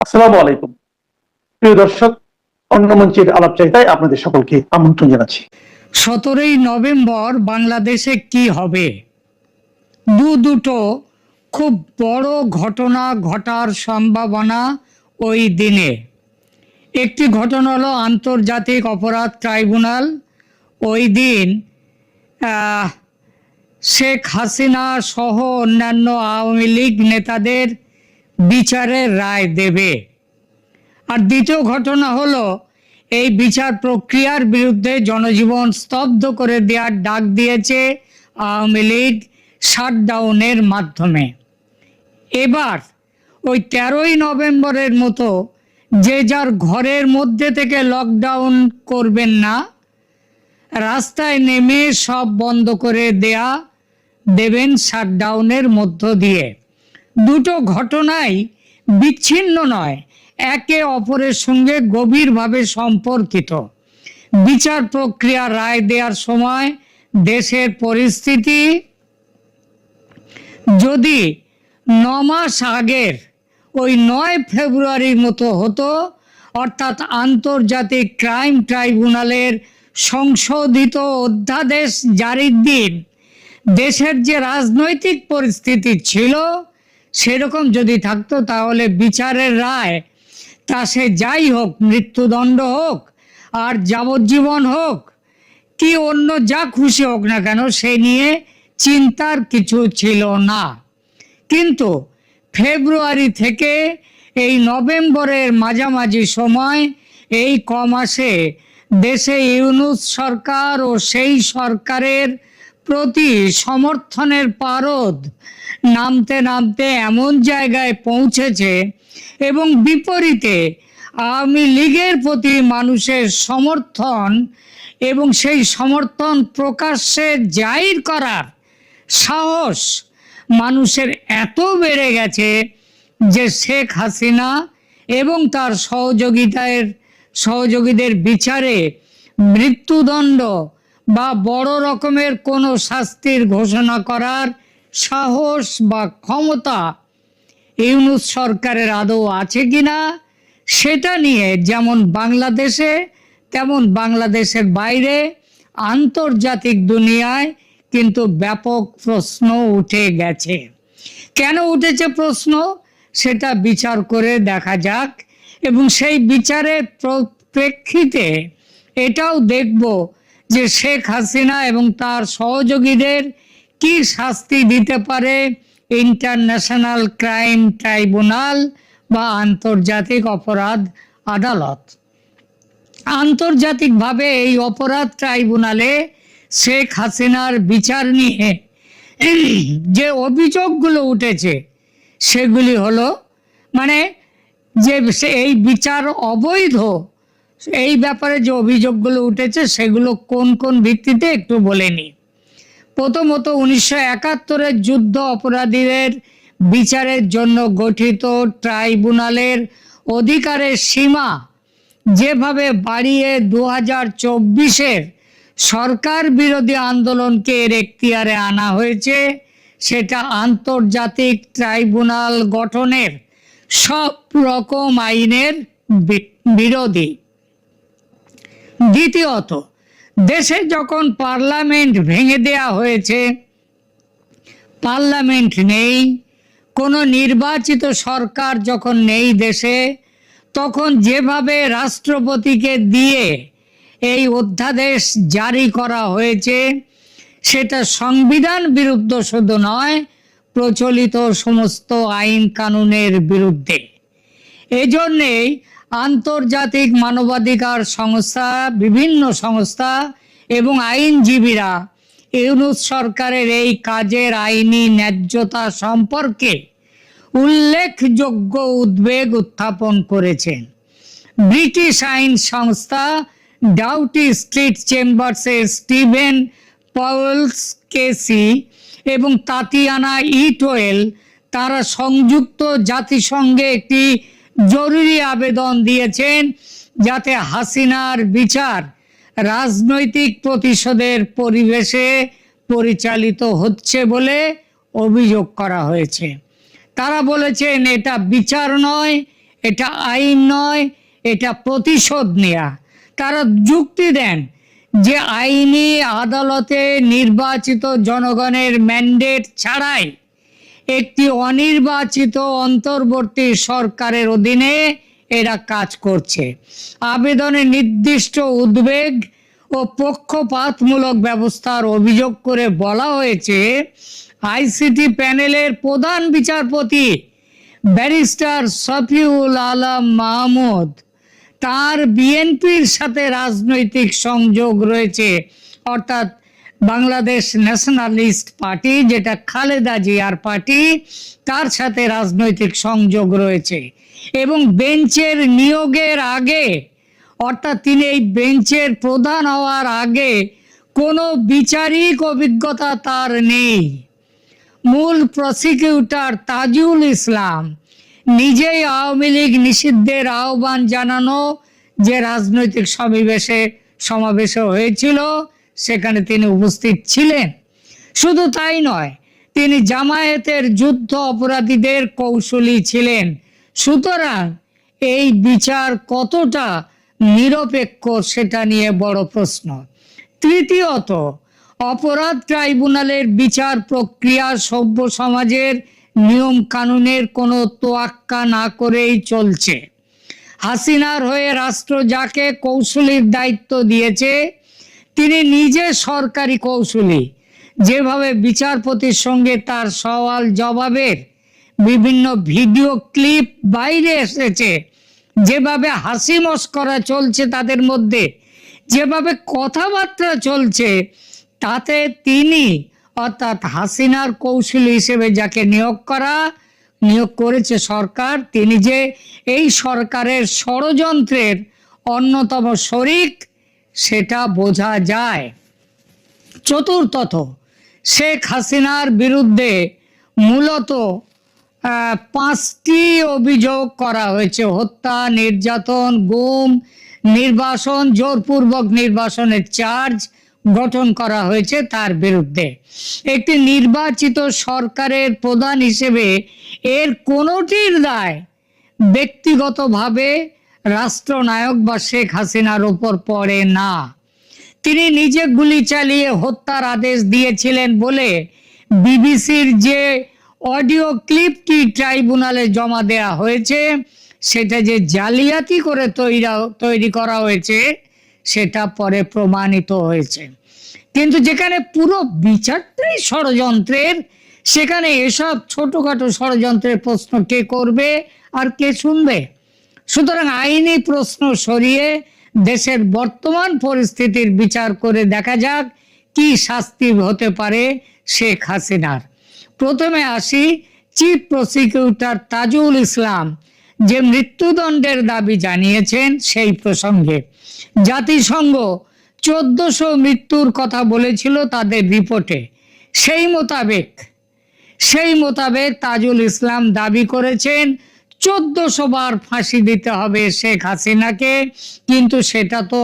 আসসালামু আলাইকুম। প্রিয় দর্শক, অন্য মঞ্চের আলাপচারিতায় আপনাদের সকলকে আমন্ত্রণ জানাচ্ছি। সতেরোই নভেম্বর বাংলাদেশে কি হবে? দু দুটো খুব বড় ঘটনা ঘটার সম্ভাবনা ওই দিনে। একটি ঘটনা হলো আন্তর্জাতিক অপরাধ ট্রাইব্যুনাল। ওই দিন শেখ হাসিনা সহ অন্যান্য আওয়ামী লীগ নেতাদের বিচারের রায় দেবে। আর দ্বিতীয় ঘটনা হলো, এই বিচার প্রক্রিয়ার বিরুদ্ধে জনজীবন স্তব্ধ করে দেওয়ার ডাক দিয়েছে আওয়ামী লীগ শাটডাউনের মাধ্যমে। এবার, ওই তেরোই নভেম্বরের মতো যে যার ঘরের মধ্যে থেকে লকডাউন করবেন না, রাস্তায় নেমে সব বন্ধ করে দেয়া দেবেন শাটডাউনের মধ্য দিয়ে। দুটো ঘটনাই বিচ্ছিন্ন নয়, একে অপরের সঙ্গে গভীরভাবে সম্পর্কিত। বিচার প্রক্রিয়া রায় দেওয়ার সময় দেশের পরিস্থিতি, যদি ন মাস আগের ওই নয় ফেব্রুয়ারির মতো হতো, অর্থাৎ আন্তর্জাতিক ক্রাইম ট্রাইব্যুনালের সংশোধিত অধ্যাদেশ জারির দিন দেশের যে রাজনৈতিক পরিস্থিতি ছিল সেরকম যদি থাকতো তাহলে বিচারের রায়, তা সে যাই হোক, মৃত্যুদণ্ড হোক আর যাবজ্জীবন হোক, কি অন্য যা খুশি হোক না কেন, সে নিয়ে চিন্তার কিছু ছিল না। কিন্তু ফেব্রুয়ারি থেকে এই নভেম্বরের মাঝামাঝি সময়, এই ক মাসে দেশে ইউনুস সরকার ও সেই সরকারের প্রতি সমর্থনের পারদ নামতে নামতে এমন জায়গায় পৌঁছেছে এবং বিপরীতে আওয়ামী লীগের প্রতি মানুষের সমর্থন এবং সেই সমর্থন প্রকাশ্যে জাহির করার সাহস মানুষের এত বেড়ে গেছে যে শেখ হাসিনা এবং তার সহযোগিতার সহযোগীদের বিচারে মৃত্যুদণ্ড বা বড় রকমের কোনো শাস্তির ঘোষণা করার সাহস বা ক্ষমতা ইউনুস সরকারের আদৌ আছে কিনা সেটা নিয়ে যেমন বাংলাদেশে, তেমন বাংলাদেশের বাইরে আন্তর্জাতিক দুনিয়ায় কিন্তু ব্যাপক প্রশ্ন উঠে গেছে। কেন উঠেছে প্রশ্ন? সেটা বিচার করে দেখা যাক এবং সেই বিচারের প্র- প্রেক্ষিতে এটাও দেখব যে শেখ হাসিনা এবং তার সহযোগীদের কি শাস্তি দিতে পারে ইন্টারন্যাশনাল ক্রাইম ট্রাইব্যুনাল বা আন্তর্জাতিক অপরাধ আদালত? আন্তর্জাতিকভাবে এই অপরাধ ট্রাইব্যুনালে শেখ হাসিনার বিচার নিয়ে যে অভিযোগগুলো উঠেছে, সেগুলি হলো মানে যে এই বিচার অবৈধ এই ব্যাপারে যে অভিযোগগুলো উঠেছে সেগুলো কোন কোন ভিত্তিতে একটু বলে নিই। প্রথমত উনিশশো একাত্তরের যুদ্ধ অপরাধীদের বিচারের জন্য গঠিত ট্রাইব্যুনালের অধিকারের সীমা যেভাবে বাড়িয়ে দু হাজার চব্বিশের সরকার বিরোধী আন্দোলনকে এর এখতিয়ারে আনা হয়েছে, সেটা আন্তর্জাতিক ট্রাইব্যুনাল গঠনের সব রকম আইনের বিরোধী। দ্বিতীয়ত, দেশে যখন পার্লামেন্ট ভেঙে দেয়া হয়েছে, পার্লামেন্ট নেই, কোনো নির্বাচিত সরকার যখন নেই দেশে, তখন যেভাবে রাষ্ট্রপতিকে দিয়ে এই অধ্যাদেশ জারি করা হয়েছে, সেটা সংবিধান বিরুদ্ধ শুধু নয়, প্রচলিত সমস্ত আইন কানুনের বিরুদ্ধে। এজন্যেই আন্তর্জাতিক মানবাধিকার সংস্থা, বিভিন্ন সংস্থা এবং আইনজীবীরা ইউনুস সরকারের এই কাজের আইনি ন্যায্যতা সম্পর্কে উল্লেখযোগ্য উদ্বেগ উত্থাপন করেছেন। ব্রিটিশ আইন সংস্থা ডাউটি স্ট্রিট চেম্বার্সের স্টিভেন পাওয়েলস কেসি এবং তাতিয়ানা ইটোয়েল, তারা সংযুক্ত জাতিসংঘে একটি জরুরি আবেদন দিয়েছেন যাতে হাসিনার বিচার রাজনৈতিক প্রতিশোধের পরিবেশে পরিচালিত হচ্ছে বলে অভিযোগ করা হয়েছে। তারা বলেছেন, এটা বিচার নয়, এটা আইন নয়, এটা প্রতিশোধ নেয়া। তারা যুক্তি দেন যে আইনি আদালতে নির্বাচিত জনগণের ম্যান্ডেট ছাড়াই একটি অনির্বাচিত অন্তর্বর্তী সরকারের অধীনে এরা কাজ করছে। আবেদনে নির্দিষ্ট উদ্বেগ ও পক্ষপাতমূলক ব্যবস্থার অভিযোগ করে বলা হয়েছে, আইসিটি প্যানেলের প্রধান বিচারপতি ব্যারিস্টার সফিউল আলম মাহমুদ, তার বিএনপির সাথে রাজনৈতিক সংযোগ রয়েছে, অর্থাৎ বাংলাদেশ ন্যাশনালিস্ট পার্টি, যেটা খালেদা জিয়ার পার্টি, তার সাথে রাজনৈতিক সংযোগ রয়েছে। এবং বেঞ্চের নিয়োগের আগে, অর্থাৎ তিনি এই বেঞ্চের প্রধান হওয়ার আগে, কোনো বিচারিক অভিজ্ঞতা তার নেই। মূল প্রসিকিউটর তাজুল ইসলাম নিজেই আওয়ামী লীগ নিষিদ্ধের আহ্বান জানানো যে রাজনৈতিক সমাবেশে সমাবেশে হয়েছিল। সেখানে তিনি উপস্থিত ছিলেন। শুধু তাই নয়, তিনি জামায়াতের যুদ্ধ অপরাধীদের কৌশলী ছিলেন। সুতরাং এই বিচার কতটা নিরপেক্ষ সেটা নিয়ে বড় প্রশ্ন। তৃতীয়ত, অপরাধ ট্রাইব্যুনালের বিচার প্রক্রিয়া সভ্য সমাজের নিয়ম কানুনের কোনো তোয়াক্কা না করেই চলছে। হাসিনার হয়ে রাষ্ট্র যাকে কৌশলীর দায়িত্ব দিয়েছে তিনি নিজে সরকারি কৌশলী। যেভাবে বিচারপতির সঙ্গে তার সওয়াল জবাবের বিভিন্ন ভিডিও ক্লিপ বাইরে এসেছে, যেভাবে হাসি মস্করা চলছে তাদের মধ্যে, যেভাবে কথাবার্তা চলছে, তাতে তিনি অর্থাৎ হাসিনার কৌশলী হিসেবে যাকে নিয়োগ করা, নিয়োগ করেছে সরকার, তিনি যে এই সরকারের ষড়যন্ত্রের অন্যতম শরিক সেটা বোঝা যায়। চতুর্থত, শেখ হাসিনার বিরুদ্ধে মূলত পাঁচটি অভিযোগ করা হয়েছে। হত্যা, নির্যাতন, গুম, নির্বাসন, জোরপূর্বক নির্বাসনের চার্জ গঠন করা হয়েছে তার বিরুদ্ধে। একটি নির্বাচিত সরকারের প্রধান হিসেবে এর কোনোটির দায় ব্যক্তিগতভাবে রাষ্ট্রনায়ক বা শেখ হাসিনার ওপর পড়ে না। তিনি নিজে গুলি চালিয়ে হত্যার আদেশ দিয়েছিলেন বলে বিবিসির যে অডিও ক্লিপটি ট্রাইব্যুনালে জমা দেয়া হয়েছে, সেটা যে জালিয়াতি করে তৈরি তৈরি করা হয়েছে, সেটা পরে প্রমাণিত হয়েছে। কিন্তু যেখানে পুরো বিচারটাই ষড়যন্ত্রের, সেখানে এসব ছোটখাটো ষড়যন্ত্রের প্রশ্ন কে করবে আর কে শুনবে? সুতরাং আইনি প্রশ্ন সরিয়ে দেশের বর্তমান পরিস্থিতির বিচার করে দেখা যাক কি শাস্তি হতে পারে শেখ হাসিনার। প্রথমে আসি চিফ প্রসিকিউটর তাজুল ইসলাম যে মৃত্যুদণ্ডের দাবি জানিয়েছেন সেই প্রসঙ্গে। জাতিসংঘ চোদ্দশো মৃত্যুর কথা বলেছিল তাদের রিপোর্টে। সেই মোতাবেক সেই মোতাবেক তাজুল ইসলাম দাবি করেছেন চোদ্দশো বার ফাঁসি দিতে হবে শেখ হাসিনাকে, কিন্তু সেটা তো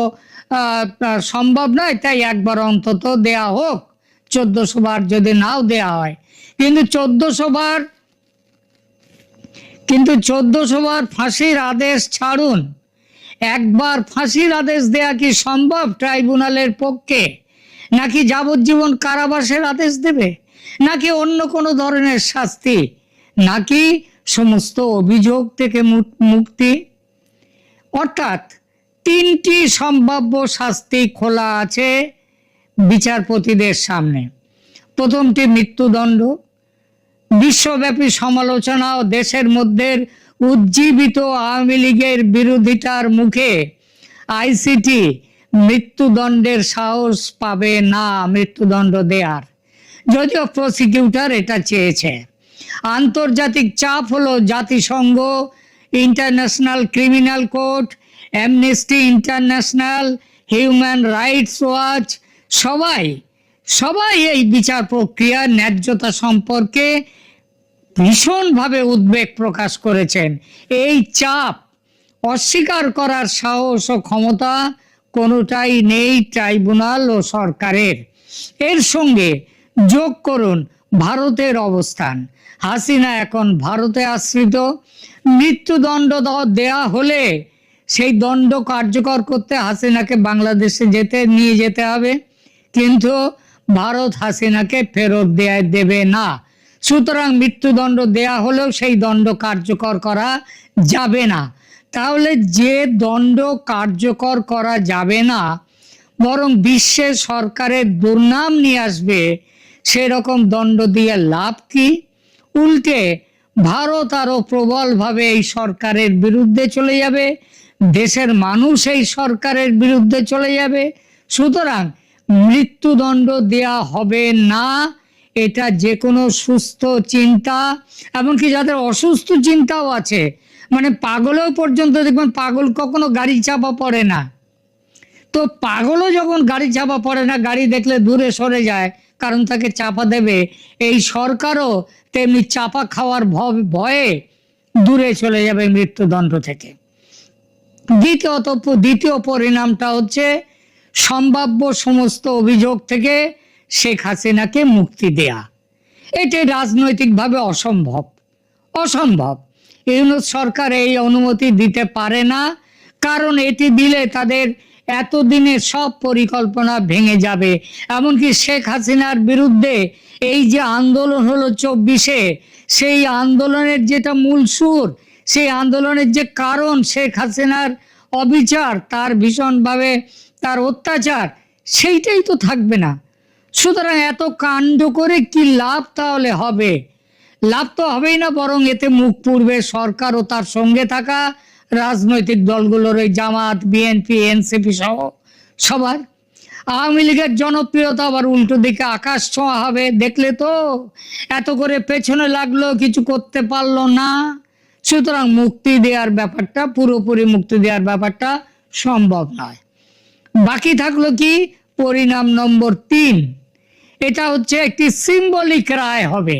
সম্ভব নয়। তাই একবার অন্তত দেয়া হোক, চোদ্দশো বার যদি নাও দেয়া হয়। কিন্তু চোদ্দশো বার, কিন্তু চোদ্দশো বার ফাঁসির আদেশ ছাড়ুন। একবার ফাঁসির আদেশ দেয়া কি সম্ভব ট্রাইব্যুনালের পক্ষে? নাকি যাবজ্জীবন কারাবাসের আদেশ দেবে? নাকি অন্য কোনো ধরনের শাস্তি? নাকি সমস্ত অভিযোগ থেকে মুক্তি। অর্থাৎ তিনটি সম্ভাব্য শাস্তি খোলা আছে বিচারপতিদের সামনে। প্রথমটি মৃত্যুদণ্ড। বিশ্বব্যাপী সমালোচনা ও দেশের মধ্যে উজ্জীবিত আওয়ামী লীগের বিরোধিতার মুখে আইসিটি মৃত্যুদণ্ডের সাহস পাবে না মৃত্যুদণ্ড দেয়ার। যদিও প্রসিকিউটর এটা চেয়েছে। আন্তর্জাতিক চাপ হলো জাতিসংঘ international criminal court Amnesty international human rights watch সবাই সবাই এই বিচার প্রক্রিয়ার ন্যায্যতা সম্পর্কে ভীষণভাবে উদ্বেগ প্রকাশ করেছেন। এই চাপ অস্বীকার করার সাহস ও ক্ষমতা কোনোটাই নেই ট্রাইব্যুনাল ও সরকারের। এর সঙ্গে যোগ করুন ভারতের অবস্থান। হাসিনা এখন ভারতে আশ্রিত। মৃত্যুদণ্ড দেয়া হলে সেই দণ্ড কার্যকর করতে হাসিনাকে বাংলাদেশে যেতে, নিয়ে যেতে হবে। কিন্তু ভারত হাসিনাকে ফেরত দেয় দেবে না। সুতরাং মৃত্যুদণ্ড দেয়া হলেও সেই দণ্ড কার্যকর করা যাবে না। তাহলে যে দণ্ড কার্যকর করা যাবে না, বরং বিশ্বের সরকারের দুর্নাম নিয়ে আসবে সেরকম দণ্ড দিয়ে লাভ কি? উল্টে ভারত আরও প্রবলভাবে এই সরকারের বিরুদ্ধে চলে যাবে, দেশের মানুষ এই সরকারের বিরুদ্ধে চলে যাবে। সুতরাং মৃত্যুদণ্ড দেয়া হবে না, এটা যে কোনো সুস্থ চিন্তা, এমনকি যাদের অসুস্থ চিন্তাও আছে মানে পাগলেও পর্যন্ত দেখবেন পাগল কখনো গাড়ি চাপা পড়ে না। তো পাগলও যখন গাড়ি চাপা পড়ে না, গাড়ি দেখলে দূরে সরে যায় কারণ তাকে চাপা দেবে। এই সরকারও তেমনি চাপা খাওয়ার ভয়ে দূরে চলে যাবে মৃত্যুদণ্ড থেকে। দ্বিতীয়ত, দ্বিতীয় পরিণামটা হচ্ছে সম্ভাব্য সমস্ত অভিযোগ থেকে শেখ হাসিনাকে মুক্তি দেয়া। এটি রাজনৈতিকভাবে অসম্ভব। অসম্ভব। ইউনুস সরকার এই অনুমতি দিতে পারে না, কারণ এটি দিলে তাদের এতদিনের সব পরিকল্পনা ভেঙে যাবে। এমনকি শেখ হাসিনার বিরুদ্ধে এই যে আন্দোলন হলো চব্বিশে, সেই আন্দোলনের যেটা মূল সুর, সেই আন্দোলনের যে কারণ শেখ হাসিনার অবিচার, তার ভীষণভাবে তার অত্যাচার, সেইটাই তো থাকবে না। সুতরাং এত কাণ্ড করে কি লাভ তাহলে হবে? লাভ তো হবেই না, বরং এতে মুখ পূর্বে সরকার ও তার সঙ্গে থাকা। রাজনৈতিক দলগুলোর ওই জামাত বিএনপি এনসিপি সহ সবার। আওয়ামী লীগের জনপ্রিয়তা আবার উল্টো দিকে আকাশ ছোঁয়া হবে, দেখলে তো এত করে পেছনে লাগল, কিছু করতে পারল না। সুতরাং মুক্তি দেওয়ার ব্যাপারটা, পুরোপুরি মুক্তি দেওয়ার ব্যাপারটা সম্ভব নয়। বাকি থাকল কি? পরিণাম নম্বর তিন। এটা হচ্ছে একটি সিম্বলিক রায় হবে।